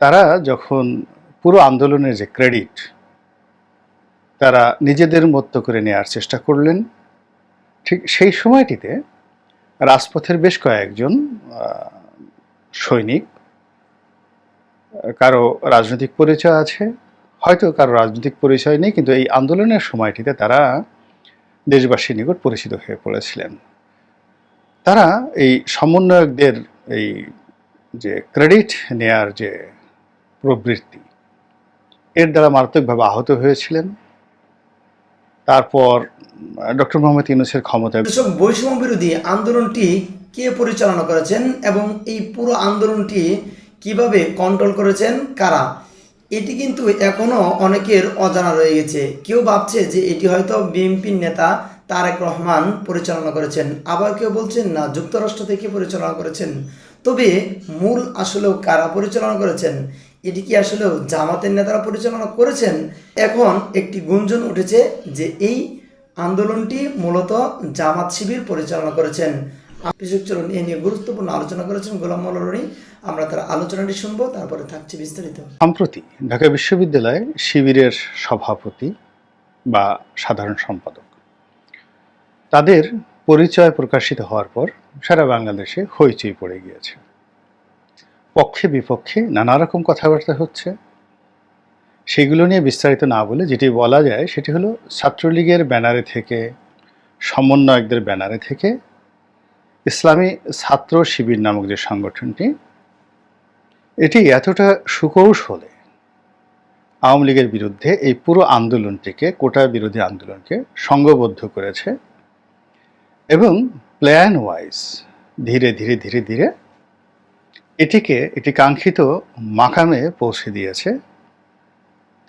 তারা যখন পুরো আন্দোলনের যে ক্রেডিট, তারা নিজেদের মতো করে নেওয়ার চেষ্টা করলেন। ঠিক সেই সময়টিতে রাজপথের বেশ কয়েকজন সৈনিক, কারও রাজনৈতিক পরিচয় আছে, হয়তো কারও রাজনৈতিক পরিচয় নেই, কিন্তু এই আন্দোলনের সময়টিতে তারা দেশবাসীর নিকট পরিচিত হয়ে পড়েছিলেন। তারা এই সমন্বয়কদের এই যে ক্রেডিট নেয়ার যে প্রবৃত্তি। এর দ্বারা মারাত্মকভাবে আহত হয়েছিলেন। তারপর ডক্টর মোহাম্মদ ইউনুসের ক্ষমতায় কৃষক বৈষম্য বিরোধী আন্দোলনটি কে পরিচালনা করেছেন এবং এই পুরো আন্দোলনটি কীভাবে কন্ট্রোল করেছেন, কারা? এটি কিন্তু এখনও অনেকের অজানা রয়ে গেছে। কেউ ভাবছে যে এটি হয়তো বিএনপির নেতা তারেক রহমান পরিচালনা করেছেন। আবার কেউ বলছেন, না, যুক্তরাষ্ট্র থেকে পরিচালনা করেছেন। তবে মূল আসলেও কারা পরিচালনা করেছেন? এটি কি আসলেও জামাতের নেতারা পরিচালনা করেছেন? এখন একটি গুঞ্জন উঠেছে যে এই আন্দোলনটি মূলত জামাত শিবির পরিচালনা করেছেন। কৃষক চলন এ নিয়ে গুরুত্বপূর্ণ আলোচনা করেছেন গোলাম মৌলরী আমরা তার আলোচনাটি শুনব, তারপরে থাকছে বিস্তারিত। সম্প্রতি ঢাকা বিশ্ববিদ্যালয়ে শিবিরের সভাপতি বা সাধারণ সম্পাদক। তাদের পরিচয় প্রকাশিত হওয়ার পর সারা বাংলাদেশে হইচই পড়ে গিয়েছে। পক্ষে বিপক্ষে নানা রকম কথাবার্তা হচ্ছে। সেগুলো নিয়ে বিস্তারিত না বলে যেটি বলা যায় সেটি হলো ছাত্রলীগের ব্যানারে থেকে, সমন্বয়কদের ব্যানারে থেকে, ইসলামী ছাত্র শিবির নামক যে সংগঠনটি, এটি এতটা সুকৌশলে আওয়ামী লীগের বিরুদ্ধে এই পুরো আন্দোলনটিকে, কোটা বিরোধী আন্দোলনকে সংঘবদ্ধ করেছে এবং প্ল্যান ওয়াইজ ধীরে ধীরে ধীরে ধীরে এটিকে এটি কাঙ্ক্ষিত মাকামে পৌঁছে দিয়েছে।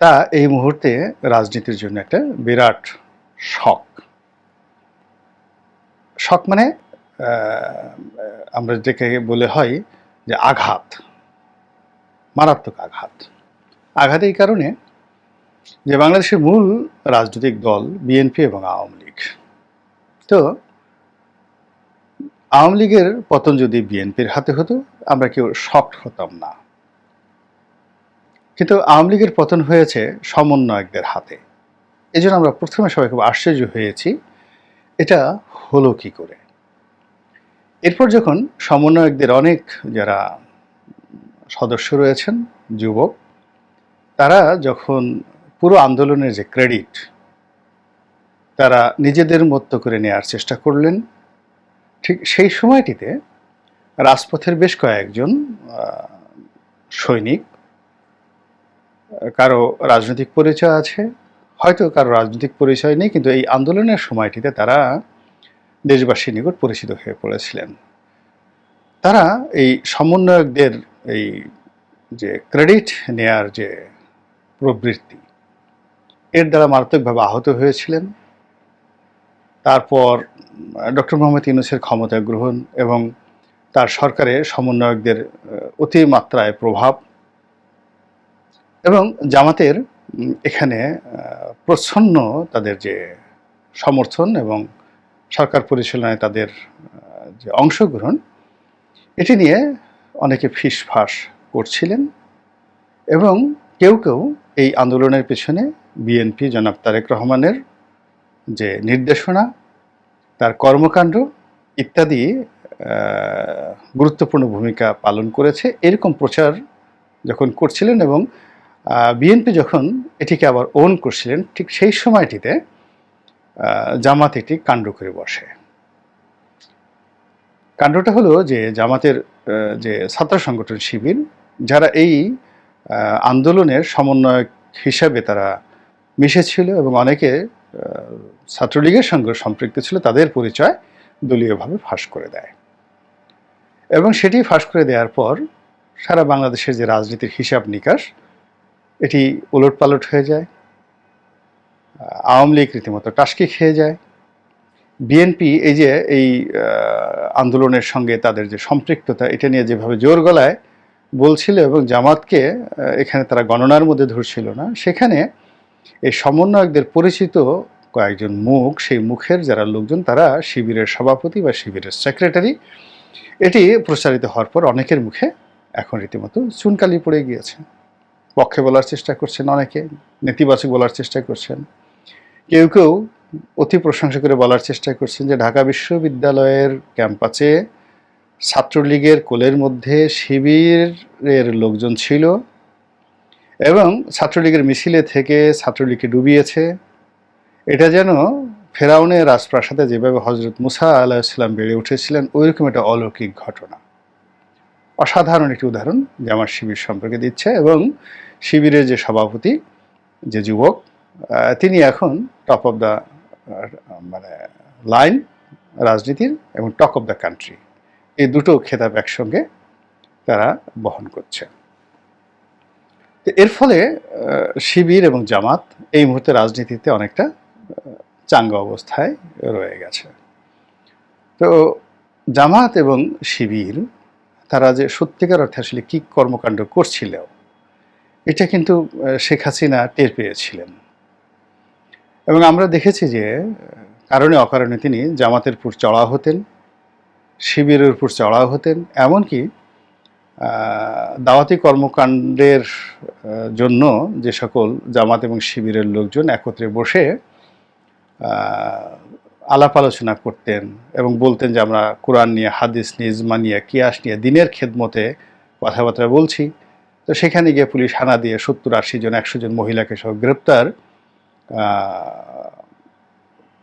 তা এই মুহূর্তে রাজনীতির জন্য একটা বিরাট শক শখ মানে আমরা যেটাকে বলে হয় যে আঘাত, মারাত্মক আঘাত। আঘাত এই কারণে যে বাংলাদেশের মূল রাজনৈতিক দল, বিএনপি এবং আওয়ামী লীগ। তো আওয়ামী লীগের পতন যদি বিএনপির হাতে হতো, আমরা কেউ শক্ট হতাম না। কিন্তু আওয়ামী লীগের পতন হয়েছে সমন্বয়কদের হাতে। এই জন্য আমরা প্রথমে সবাই খুব আশ্চর্য হয়েছি, এটা হলো কি করে? এরপর যখন সমন্বয়কদের অনেক যারা সদস্য রয়েছেন, যুবক, তারা যখন পুরো আন্দোলনের যে ক্রেডিট, তারা নিজেদের মতো করে নেওয়ার চেষ্টা করলেন। ঠিক সেই সময়টিতে রাজপথের বেশ কয়েকজন সৈনিক, কারও রাজনৈতিক পরিচয় আছে, হয়তো কারও রাজনৈতিক পরিচয় নেই, কিন্তু এই আন্দোলনের সময়টিতে তারা দেশবাসীর নিকট পরিচিত হয়ে পড়েছিলেন। তারা এই সমন্বয়কদের এই যে ক্রেডিট নেয়ার যে প্রবৃত্তি, এর দ্বারা মারাত্মকভাবে আহত হয়েছিলেন। তারপর ডক্টর মোহাম্মদ ইউনুসের ক্ষমতা গ্রহণ এবং তার সরকারে সমন্বয়কদের অতিমাত্রায় প্রভাব এবং জামাতের এখানে প্রচ্ছন্ন তাদের যে সমর্থন এবং সরকার পরিচালনায় তাদের যে অংশগ্রহণ, এটি নিয়ে অনেকে ফিসফাস করছিলেন এবং কেউ কেউ এই আন্দোলনের পেছনে বিএনপি জনাব তারেক রহমানের যে নির্দেশনা, তার কর্মকাণ্ড ইত্যাদি গুরুত্বপূর্ণ ভূমিকা পালন করেছে। এরকম প্রচার যখন করছিলেন এবং বিএনপি যখন এটিকে আবার ওন করছিলেন, ঠিক সেই সময়টিতে জামাত এটি কাণ্ড করে বসে। কাণ্ডটা হলো যে জামাতের যে ছাত্র সংগঠন শিবির, যারা এই আন্দোলনের সমন্বয়ক হিসাবে তারা মিশেছিল এবং অনেকে ছাত্রলীগের সঙ্গে সম্পৃক্ত ছিল, তাদের পরিচয় দলীয়ভাবে ফাঁস করে দেয়। এবং সেটি ফাঁস করে দেওয়ার পর সারা বাংলাদেশের যে রাজনীতির হিসাব নিকাশ, এটি উলট পালট হয়ে যায়। আওয়ামী লীগ রীতিমতো টাসকি খেয়ে যায়। বিএনপি এই যে, এই আন্দোলনের সঙ্গে তাদের যে সম্পৃক্ততা, এটা নিয়ে যেভাবে জোর গলায় বলছিল এবং জামাতকে এখানে তারা গণনার মধ্যে ধরছিল না, সেখানে এই সমন্বয়কদের পরিচিত কয়েকজন মুখ, সেই মুখের যারা লোকজন, তারা শিবিরের সভাপতি বা শিবিরের সেক্রেটারি। এটি প্রচারিত হওয়ার পর অনেকের মুখে এখন রীতিমতো চুনকালি পড়ে গিয়েছে। পক্ষে বলার চেষ্টা করছেন অনেকে, নেতিবাচক বলার চেষ্টা করছেন। কেউ কেউ অতি প্রশংসা করে বলার চেষ্টা করছেন যে ঢাকা বিশ্ববিদ্যালয়ের ক্যাম্পাসে ছাত্রলীগের কোলের মধ্যে শিবিরের লোকজন ছিল। এবং ছাত্রলীগের মিছিলে থেকে ছাত্রলীগকে ডুবিয়েছে। এটা যেন ফেরাউনের রাজপ্রাসাদে যেভাবে হজরত মুসা আলাহিসাল্লাম বেড়ে উঠেছিলেন, ওইরকম একটা অলৌকিক ঘটনা। অসাধারণ একটি উদাহরণ যে আমার শিবির সম্পর্কে দিচ্ছে এবং শিবিরের যে সভাপতি, যে যুবক তিনি এখন টপ অফ দ্য মানে লাইন রাজনীতির এবং টক অফ দ্য কান্ট্রি এই দুটো খেতাব একসঙ্গে তারা বহন করছে। তো এর ফলে শিবির এবং জামাত এই মুহূর্তে রাজনীতিতে অনেকটা চাঙ্গা অবস্থায় রয়ে গেছে। তো জামাত এবং শিবির, তারা যে সত্যিকার অর্থে আসলে কী কর্মকাণ্ড করছিল এটা কিন্তু শেখ হাসিনা টের পেয়েছিলেন। এবং আমরা দেখেছি যে, কারণে অকারণে তিনি জামাতের উপর চড়া হতেন, শিবিরের উপর চড়া হতেন, এমনকি দাওয়াতি কর্মকাণ্ডের জন্য যে সকল জামাত এবং শিবিরের লোকজন একত্রে বসে আলাপ আলোচনা করতেন এবং বলতেন যে আমরা কোরআন নিয়ে, হাদিস নিয়ে, ইজমা নিয়ে, কিয়াস নিয়ে, দিনের খেদমতে কথাবার্তা বলছি। তো সেখানে গিয়ে পুলিশ হানা দিয়ে সত্তর আশি জন, একশো জন মহিলাকে সহ গ্রেপ্তার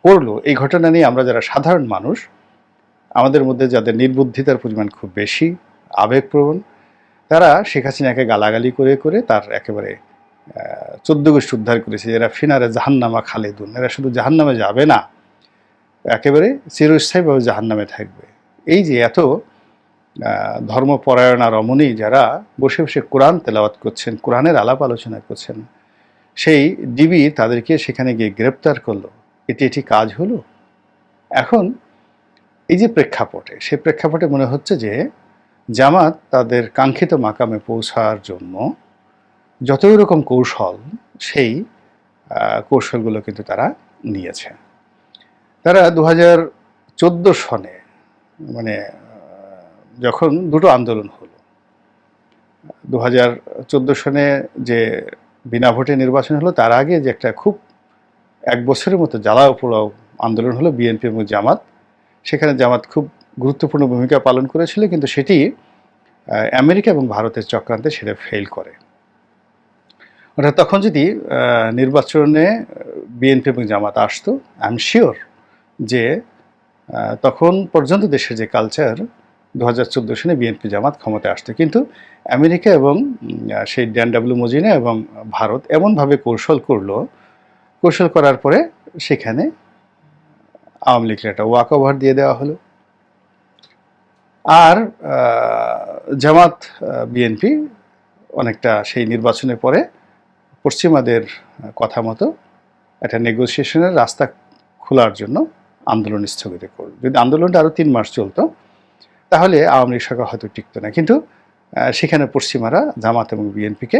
করল। এই ঘটনা নিয়ে আমরা যারা সাধারণ মানুষ, আমাদের মধ্যে যাদের নির্বুদ্ধিতার পরিমাণ খুব বেশি, আবেগপ্রবণ তারা শেখ হাসিনাকে গালাগালি করে করে তার একেবারে চোদ্দ গোষ্ঠী উদ্ধার করেছে। এরা ফিনারে জাহান্নামা খালেদুন। এরা শুধু জাহান্নামে যাবে না, একেবারে চিরস্থায়ীভাবে জাহান্নামে থাকবে। এই যে এত ধর্মপরায়ণা রমণী যারা বসে বসে কোরআন তেলাওয়াত করছেন, কোরআনের আলাপ আলোচনা করছেন, সেই ডিবি তাদেরকে সেখানে গিয়ে গ্রেপ্তার করল। এটি এটি কাজ হলো। এখন এই যে প্রেক্ষাপটে সেই প্রেক্ষাপটে মনে হচ্ছে যে জামাত তাদের কাঙ্ক্ষিত মাকামে পৌঁছার জন্য যতই রকম কৌশল, সেই কৌশলগুলো কিন্তু তারা নিয়েছে। তারা দু হাজার চোদ্দ সনে মানে যখন দুটো আন্দোলন হলো দু হাজার চোদ্দ সনে যে বিনা ভোটে নির্বাচন হলো, তার আগে যে একটা খুব এক বছরের মতো জ্বালাও পোড়াও আন্দোলন হলো বিএনপি এবং জামাত। সেখানে জামাত খুব গুরুত্বপূর্ণ ভূমিকা পালন করেছিল, কিন্তু সেটি আমেরিকা এবং ভারতের চক্রান্তে সেটা ফেল করে। অর্থাৎ তখন যদি নির্বাচনে বিএনপি এবং জামাত আসতো আই এম শিওর যে তখন পর্যন্ত দেশের যে কালচার দু হাজার চোদ্দ সনে বিএনপি জামাত ক্ষমতায় আসতো। কিন্তু আমেরিকা এবং সেই ড্যান ডাব্লিউ মজিনা এবং ভারত এমনভাবে কৌশল করল, কৌশল করার পরে সেখানে আওয়ামী লীগের একটা ওয়াক ওভার দিয়ে দেওয়া হলো। আর জামাত বিএনপি অনেকটা সেই নির্বাচনের পরে পশ্চিমাদের কথা মতো একটা নেগোসিয়েশনের রাস্তা খোলার জন্য আন্দোলন স্থগিত করল। যদি আন্দোলনটা আরও তিন মাস চলতো, তাহলে আওয়ামী লীগ সরকার হয়তো টিকতো না। কিন্তু সেখানে পশ্চিমারা জামাত এবং বিএনপিকে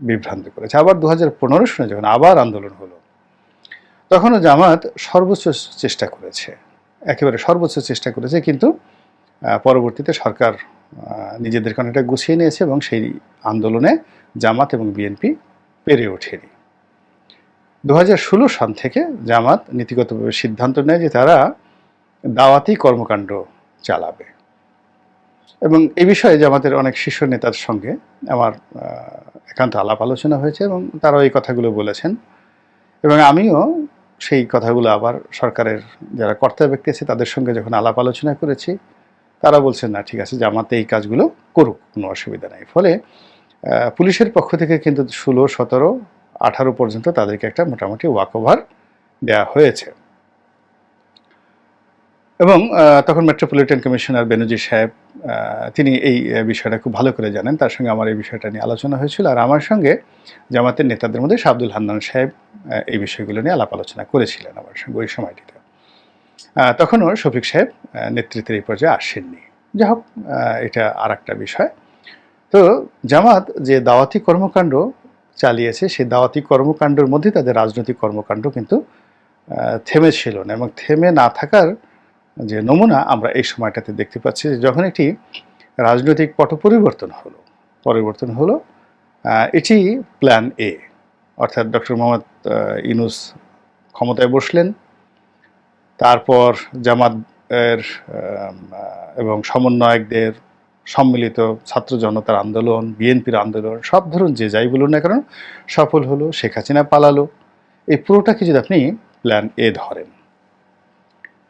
বিভ্রান্ত করেছে। আবার দু হাজার পনেরো সনে যখন আবার আন্দোলন হলো, তখনও জামাত সর্বোচ্চ চেষ্টা করেছে। একেবারে সর্বোচ্চ চেষ্টা করেছে, কিন্তু পরবর্তীতে সরকার আহ, নিজেদেরকে অনেকটা গুছিয়ে নিয়েছে এবং সেই আন্দোলনে জামাত এবং বিএনপি পেরে ওঠেনি। দু হাজার ষোলো সাল থেকে জামাত নীতিগতভাবে সিদ্ধান্ত নেয় যে তারা দাওয়াতি কর্মকাণ্ড চালাবে। এবং এই বিষয়ে জামাতের অনেক শীর্ষ নেতার সঙ্গে আমার একান্ত আলাপ আলোচনা হয়েছে এবং তারাও এই কথাগুলো বলেছেন। এবং আমিও সেই কথাগুলো আবার সরকারের যারা কর্তা ব্যক্তি আছে তাদের সঙ্গে যখন আলাপ আলোচনা করেছি তারা বলছেন না, ঠিক আছে, জামাতে এই কাজগুলো করুক, কোনো অসুবিধা নেই। ফলে পুলিশের পক্ষ থেকে কিন্তু ষোলো, সতেরো, আঠারো পর্যন্ত তাদেরকে একটা মোটামুটি ওয়াক ওভার দেওয়া হয়েছে। এবং তখন মেট্রোপলিটন কমিশনার বেনজি সাহেব তিনি এই বিষয়টা খুব ভালো করে জানেন। তার সঙ্গে আমার এই বিষয়টা নিয়ে আলোচনা হয়েছিল। আর আমার সঙ্গে জামাতের নেতাদের মধ্যে শাহ আব্দুল হান্নান সাহেব এই বিষয়গুলো নিয়ে আলাপ আলোচনা করেছিলেন আমার সঙ্গে ওই সময়টিতে। তখনও শফিক সাহেব নেতৃত্বের এই পর্যায়ে আসেননি। যাই হোক এটা আর একটা বিষয়। তো জামাত যে দাওয়াতি কর্মকাণ্ড চালিয়েছে সেই দাওয়াতি কর্মকাণ্ডের মধ্যে তাদের রাজনৈতিক কর্মকাণ্ড কিন্তু থেমে ছিল না এবং থেমে না থাকার যে নমুনা আমরা এই সময়টাতে দেখতে পাচ্ছি যে যখন একটি রাজনৈতিক পট পরিবর্তন হলো পরিবর্তন হলো এটি প্ল্যান এ অর্থাৎ ডক্টর মোহাম্মদ আহ, ইউনুস ক্ষমতায় বসলেন তারপর জামাত এর এবং সমন্বয়কদের সম্মিলিত ছাত্র জনতার আন্দোলন, বিএনপির আন্দোলন, সব ধরুন যে যাই বলুন না কেন, সফল হলো, শেখ হাসিনা পালালো। এই পুরোটাকে যদি আপনি প্ল্যান এ ধরেন,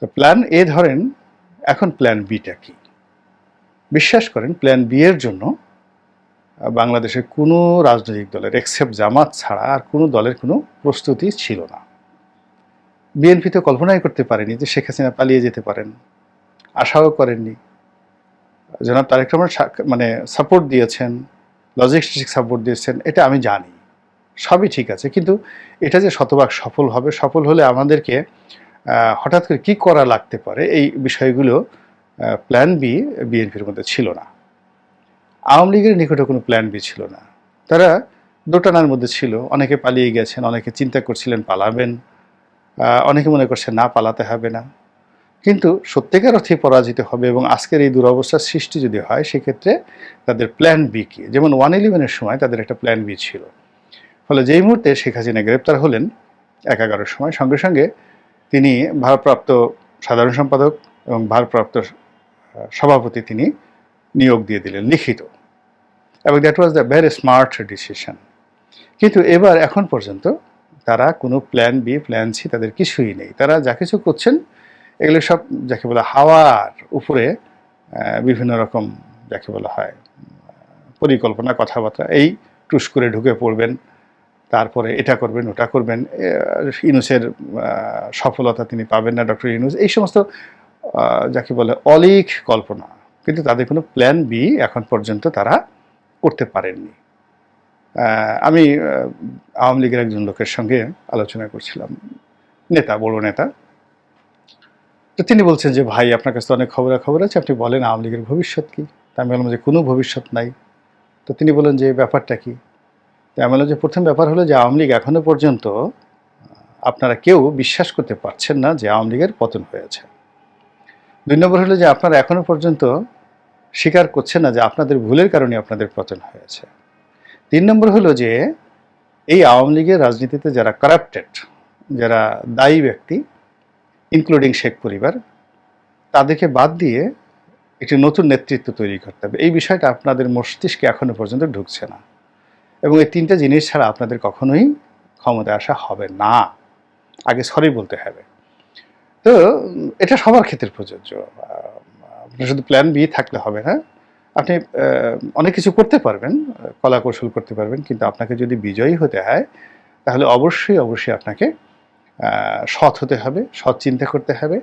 তো প্ল্যান এ ধরেন, এখন প্ল্যান বিটা কি? বিশ্বাস করেন প্ল্যান বি এর জন্য বাংলাদেশের কোনো রাজনৈতিক দলের এক্সেপ্ট জামাত ছাড়া আর কোনো দলের কোনো প্রস্তুতি ছিল না। বিএনপি তো কল্পনাই করতে পারেনি যে শেখ হাসিনা পালিয়ে যেতে পারেন। আশাও করেননি। জনাব তারেক রহমান মানে সাপোর্ট দিয়েছেন লজিস্টিক সাপোর্ট দিয়েছেন, এটা আমি জানি। সবই ঠিক আছে, কিন্তু এটা যে শতভাগ সফল হবে, সফল হলে আমাদেরকে হঠাৎ করে কি করা লাগতে পারে, এই বিষয়গুলো প্ল্যান বি বিএনপির মধ্যে ছিল না। আওয়ামী লীগের নিকটে কোনো প্ল্যান বি ছিল না। তারা দোটানার মধ্যে ছিল, অনেকে পালিয়ে গেছেন, অনেকে চিন্তা করছিলেন পালাবেন। অনেকে মনে করছে না পালাতে হবে না। কিন্তু সত্যিকার অর্থে পরাজিত হবে এবং আজকের এই দুরবস্থার সৃষ্টি যদি হয়, সেক্ষেত্রে তাদের প্ল্যান বি কি? যেমন ওয়ান ইলেভেনের সময় তাদের একটা প্ল্যান বি ছিল। ফলে যেই মুহূর্তে শেখ হাসিনা গ্রেপ্তার হলেন এক এগারোর সময় সঙ্গে সঙ্গে তিনি ভারপ্রাপ্ত সাধারণ সম্পাদক এবং ভারপ্রাপ্ত সভাপতি তিনি নিয়োগ দিয়ে দিলেন, লিখিত। এবং that was the very smart decision কিন্তু এবার এখন পর্যন্ত তারা কোনো প্ল্যান বি প্ল্যান সি তাদের কিছুই নেই। তারা যা কিছু করছেন, এগুলো সব যাকে বলা হাওয়ার উপরে বিভিন্ন রকম যাকে বলা হয়, পরিকল্পনা, কথাবার্তা, এই টুস করে ঢুকে পড়বেন, তারপরে এটা করবেন, ওটা করবেন ইনুসের সফলতা তিনি পাবেন না, ডক্টর ইনুস এই সমস্ত যাকে বলে অলিক কল্পনা। কিন্তু তাদের কোনো প্ল্যান বি এখন পর্যন্ত তারা করতে পারেননি। আমি আওয়ামী লীগের একজন লোকের সঙ্গে আলোচনা করছিলাম। নেতা, বড় নেতা। তো তিনি বলছেন যে, ভাই, আপনার কাছে অনেক খবরাখবর আছে। আপনি বলেন আওয়ামী লীগের ভবিষ্যৎ কী? তা আমি বললাম যে, কোনো ভবিষ্যৎ নাই। তো তিনি বলেন যে ব্যাপারটা কি? তো আমি বললাম যে, প্রথম ব্যাপার হলো যে, আওয়ামী লীগ এখনও পর্যন্ত, আপনারা কেউ বিশ্বাস করতে পারছেন না যে, আওয়ামী লীগের পতন হয়েছে। দুই নম্বর হলো যে, আপনারা এখনও পর্যন্ত স্বীকার করছেন না যে, আপনাদের ভুলের কারণে আপনাদের পতন হয়েছে। তিন নম্বর হলো যে, এই আওয়ামী লীগের রাজনীতিতে যারা কারাপ্টেড যারা দায়ী ব্যক্তি ইনক্লুডিং শেখ পরিবার, তাদেরকে বাদ দিয়ে একটি নতুন নেতৃত্ব তৈরি করতে হবে। এই বিষয়টা আপনাদের মস্তিষ্কে এখনও পর্যন্ত ঢুকছে না। এবং এই তিনটা জিনিস ছাড়া আপনাদের কখনোই ক্ষমতায় আসা হবে না। আগে সরি বলতে হবে। তো, এটা সবার ক্ষেত্রে প্রযোজ্য। আপনার শুধু প্ল্যান বি থাকলে হবে না। আপনি অনেক কিছু করতে পারবেন, কলা কৌশল করতে পারবেন, কিন্তু আপনাকে যদি বিজয়ী হতে হয়, তাহলে অবশ্যই অবশ্যই আপনাকে সৎ হতে হবে, সৎ চিন্তা করতে হবে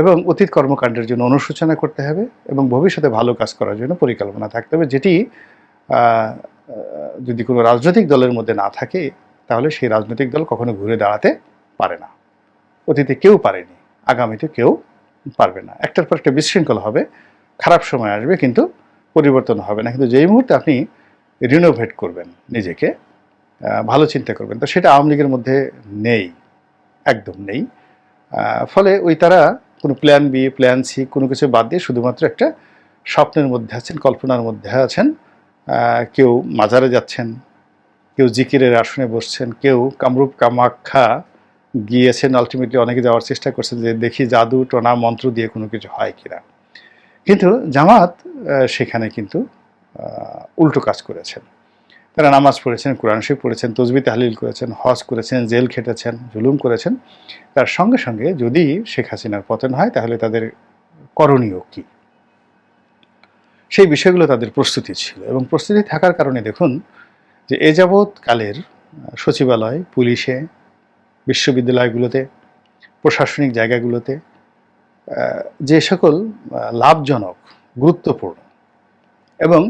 এবং অতীত কর্মকাণ্ডের জন্য অনুশোচনা করতে হবে এবং ভবিষ্যতে ভালো কাজ করার জন্য পরিকল্পনা থাকতে হবে। যেটি যদি কোনো রাজনৈতিক দলের মধ্যে না থাকে, তাহলে সেই রাজনৈতিক দল কখনো ঘুরে দাঁড়াতে পারে না। অতীতে কেউ পারেনি, আগামীতে কেউ পারবে না। একটার পর একটা বিশৃঙ্খল হবে, খারাপ সময় আসবে, কিন্তু পরিবর্তন হবে না। কিন্তু যেই মুহূর্তে আপনি রিনোভেট করবেন নিজেকে ভালো চিন্তা করবেন, তো সেটা আওয়ামী লীগের মধ্যে নেই, একদম নেই। ফলে ওই তারা কোনো প্ল্যান বি প্ল্যান সি কোনো কিছু বাদ দিয়ে শুধুমাত্র একটা স্বপ্নের মধ্যে আছেন, কল্পনার মধ্যে আছেন। কেউ মাজারে যাচ্ছেন, কেউ জিকিরের আসনে বসছেন, কেউ কামরূপ কামাখ্যা গিয়েছেন। আলটিমেটলি অনেকে যাওয়ার চেষ্টা করছেন যে দেখি জাদু, টোনা, মন্ত্র দিয়ে কোনো কিছু হয় কিনা। কিন্তু জামাত সেখানে কিন্তু উল্টো কাজ করেছেন। তারা নামাজ পড়েছেন, কোরআন শরীফ পড়েছেন তসবি তাহলিল করেছেন, হজ করেছেন, জেল খেটেছেন, জুলুম করেছেন। তার সঙ্গে সঙ্গে যদি শেখ হাসিনার পতন হয়, তাহলে তাদের করণীয় কি? সেই বিষয়গুলো তাদের প্রস্তুতি ছিল এবং প্রস্তুতি থাকার কারণে দেখুন যে এ যাবৎ কালের সচিবালয়, পুলিশে, বিশ্ববিদ্যালয়গুলোতে, প্রশাসনিক জায়গাগুলোতে যে সকল লাভজনক, গুরুত্বপূর্ণ এবং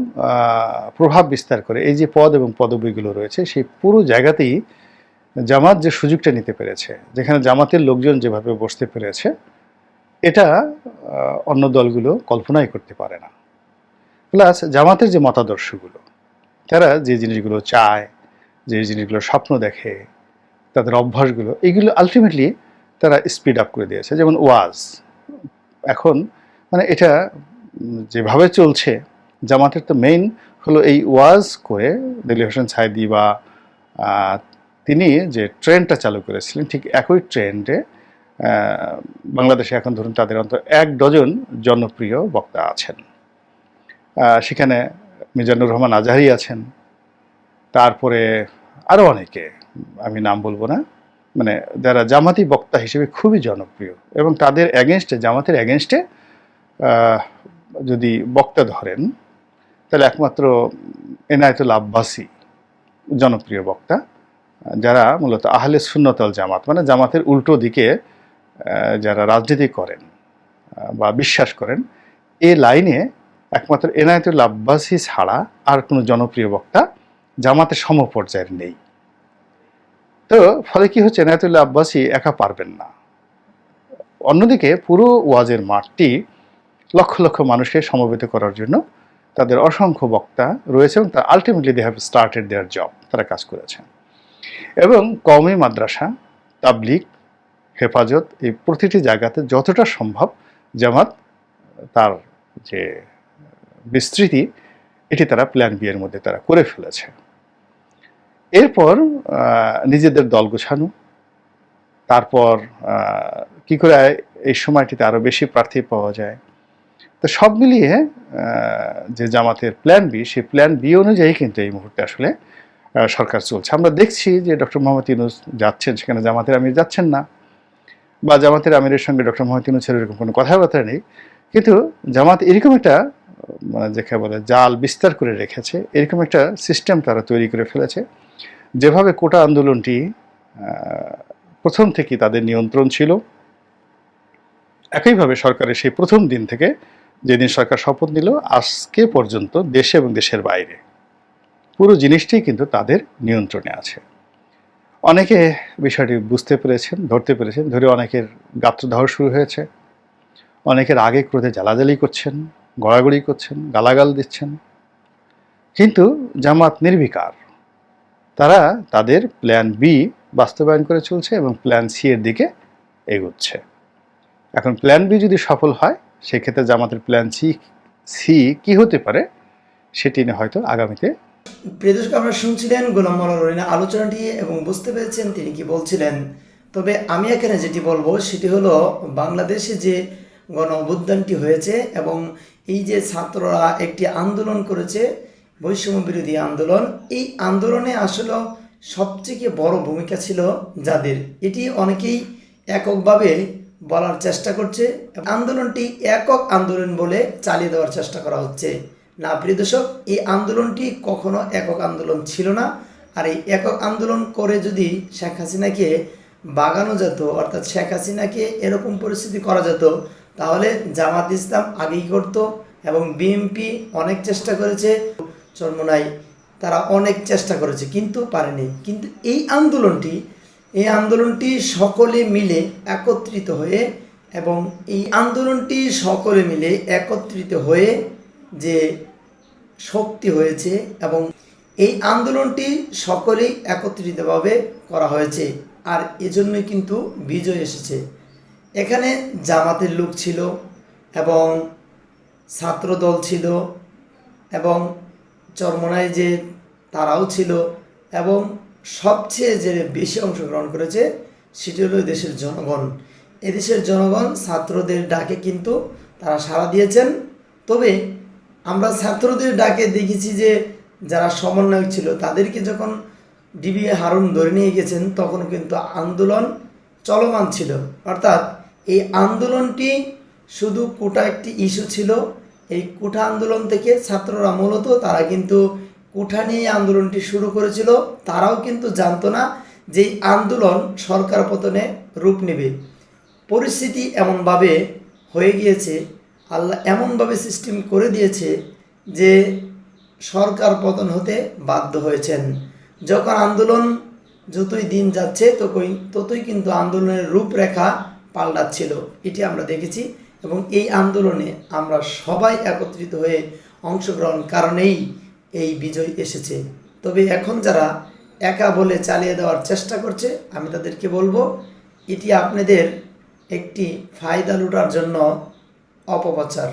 প্রভাব বিস্তার করে এই যে পদ এবং পদবীগুলো রয়েছে, সেই পুরো জায়গাতেই জামাত যে সুযোগটা নিতে পেরেছে, যেখানে জামাতের লোকজন যেভাবে বসতে পেরেছে, এটা অন্য দলগুলো কল্পনাই করতে পারে না। প্লাস জামাতের যে মতাদর্শগুলো, তারা যে জিনিসগুলো চায়, যে জিনিসগুলো স্বপ্ন দেখে, তাদের অভ্যাসগুলো এইগুলো আলটিমেটলি তারা স্পিড আপ করে দিয়েছে। যেমন ওয়াজ এখন মানে এটা যেভাবে চলছে, জামাতের তো মেইন হলো এই ওয়াজ করে দিলীপ হোসেন সাইদি বা তিনি যে ট্রেনটা চালু করেছিলেন, ঠিক একই ট্রেন্ডে বাংলাদেশে এখন ধরুন তাদের অন্তত এক ডজন জনপ্রিয় বক্তা আছেন। সেখানে মিজানুর রহমান আজহারি আছেন। তারপরে আরও অনেকে, আমি নাম বলব না। মানে যারা জামাতি বক্তা হিসেবে খুবই জনপ্রিয় এবং তাদের অ্যাগেনস্টে জামাতের অ্যাগেনস্টে যদি বক্তা ধরেন, তাহলে একমাত্র এনায়তুল আব্বাসী জনপ্রিয় বক্তা, যারা মূলত আহলে সুন্নতল জামাত মানে জামাতের উল্টো দিকে যারা রাজনীতি করেন বা বিশ্বাস করেন, এ লাইনে একমাত্র এনায়তুল আব্বাসী ছাড়া আর কোনো জনপ্রিয় বক্তা জামাতের সমপর্যায়ের নেই। তো ফলে কি হচ্ছে? এনায়তুল্লাহ আব্বাসী একা পারবেন না। অন্যদিকে পুরো ওয়াজের মাঠটি লক্ষ লক্ষ মানুষকে সমবেত করার জন্য তাদের অসংখ্য বক্তা রয়েছে এবং তা ultimately they have started their job তারা কাজ করেছেন। এবং কওমি মাদ্রাসা তাবলিক হেফাজত এই প্রতিটি জায়গাতে যতটা সম্ভব জামাত, তার যে বিস্তৃতি, এটি তারা প্ল্যান বি এর মধ্যে তারা করে ফেলেছে। এরপর নিজেদের দল গোছানো। তারপর কি করে এই সময়টিতে আরও বেশি প্রার্থী পাওয়া যায়। তো সব মিলিয়ে যে জামাতের প্ল্যান বি সেই প্ল্যান বি অনুযায়ী কিন্তু এই মুহূর্তে আসলে সরকার চলছে। আমরা দেখছি যে ডক্টর মোহাম্মদ ইউনুস যাচ্ছেন, সেখানে জামাতের আমির যাচ্ছেন না। বা জামাতের আমিরের সঙ্গে ডক্টর মোহাম্মদ ইউনুসের এরকম কোনো কথাবার্তা নেই। কিন্তু জামাত এরকম একটা মানে যাকে বলে, জাল বিস্তার করে রেখেছে। এরকম একটা সিস্টেম তারা তৈরি করে ফেলেছে। যেভাবে কোটা আন্দোলনটি প্রথম থেকে তাদের নিয়ন্ত্রণ ছিল, একইভাবে সরকারের সেই প্রথম দিন থেকে যেদিন সরকার শপথ নিল, আজকে পর্যন্ত দেশে এবং দেশের বাইরে। পুরো জিনিসটাই কিন্তু তাদের নিয়ন্ত্রণে আছে। অনেকে বিষয়টি বুঝতে পেরেছেন, ধরতে পেরেছেন, ধরে অনেকের গাত্রদাহ শুরু হয়েছে। অনেকের আগে ক্রোধে জ্বালাজালি করছেন, গড়াগড়ি করছেন, গালাগাল দিচ্ছেন। কিন্তু জামাত নির্বিকার। তারা তাদের প্ল্যান বি বাস্তবায়ন করে চলছে এবং প্ল্যান সি এর দিকে এগোচ্ছে। এখন প্ল্যান বি যদি সফল হয়, সেক্ষেত্রে জামাতের প্ল্যান সি সি কি হতে পারে, সেটি নিয়ে হয়তো আগামীতে প্রিয় দর্শক, আপনারা শুনছিলেন গোলাম মোল্লা রহিনা আলোচনাটি এবং বুঝতে পেরেছেন তিনি কি বলছিলেন। তবে আমি এখানে যেটি বলব, সেটি হলো বাংলাদেশে যে গণ অভ্যুত্থানটি হয়েছে এবং এই যে ছাত্ররা একটি আন্দোলন করেছে বৈষম্য বিরোধী আন্দোলন। এই আন্দোলনে আসলে সবচেয়ে বড় ভূমিকা ছিল যাদের। এটি অনেকেই এককভাবে বলার চেষ্টা করছে। আন্দোলনটি একক আন্দোলন বলে চালিয়ে দেওয়ার চেষ্টা করা হচ্ছে। না, প্রিয় দর্শক, এই আন্দোলনটি কখনো একক আন্দোলন ছিল না। আর এই একক আন্দোলন করে যদি শেখ হাসিনাকে বাগানো যেত, অর্থাৎ শেখ হাসিনাকে এরকম পরিস্থিতি করা যেত, তাহলে জামাত ইসলাম আগেই করত এবং বিএনপি অনেক চেষ্টা করেছে। চরমোনাই তারা অনেক চেষ্টা করেছে, কিন্তু পারেনি। কিন্তু এই আন্দোলনটি এই আন্দোলনটি সকলে মিলে একত্রিত হয়ে এবং এই আন্দোলনটি সকলে মিলে একত্রিত হয়ে যে শক্তি হয়েছে এবং এই আন্দোলনটি সকলেই একত্রিতভাবে করা হয়েছে। আর এজন্যই কিন্তু বিজয় এসেছে। এখানে জামাতের লোক ছিল এবং ছাত্রদল ছিল এবং চরমনায় যে তারাও ছিল এবং সবচেয়ে যে বেশি অংশগ্রহণ করেছে সেটি হলো দেশের জনগণ। এদেশের জনগণ ছাত্রদের ডাকে কিন্তু তারা সাড়া দিয়েছেন। তবে আমরা ছাত্রদের ডাকে দেখেছি যে যারা সমন্বয়ক ছিল তাদেরকে যখন ডিবি হারুন ধরে নিয়ে গেছেন তখন কিন্তু আন্দোলন চলমান ছিল। অর্থাৎ এই আন্দোলনটি শুধু কোটা একটি ইস্যু ছিল এই কোঠা আন্দোলন থেকে ছাত্ররা মূলত তারা কিন্তু কোঠা নিয়ে আন্দোলনটি শুরু করেছিল। তারাও কিন্তু জানতো না যে আন্দোলন সরকার পতনে রূপ নেবে। পরিস্থিতি এমনভাবে হয়ে গিয়েছে, আল্লাহ এমনভাবে সিস্টেম করে দিয়েছে যে সরকার পতন হতে বাধ্য হয়েছেন। যখন আন্দোলন যতই দিন যাচ্ছে, ততই ততই কিন্তু আন্দোলনের রূপরেখা পাল্টাচ্ছিল। এটি আমরা দেখেছি। এবং এই আন্দোলনে আমরা সবাই একত্রিত হয়ে অংশগ্রহণ কারণেই এই বিজয় এসেছে। তবে এখন যারা একা বলে চালিয়ে দেওয়ার চেষ্টা করছে, আমি তাদেরকে বলব, এটি আপনাদের একটি ফায়দা লুটার জন্য অপপ্রচার।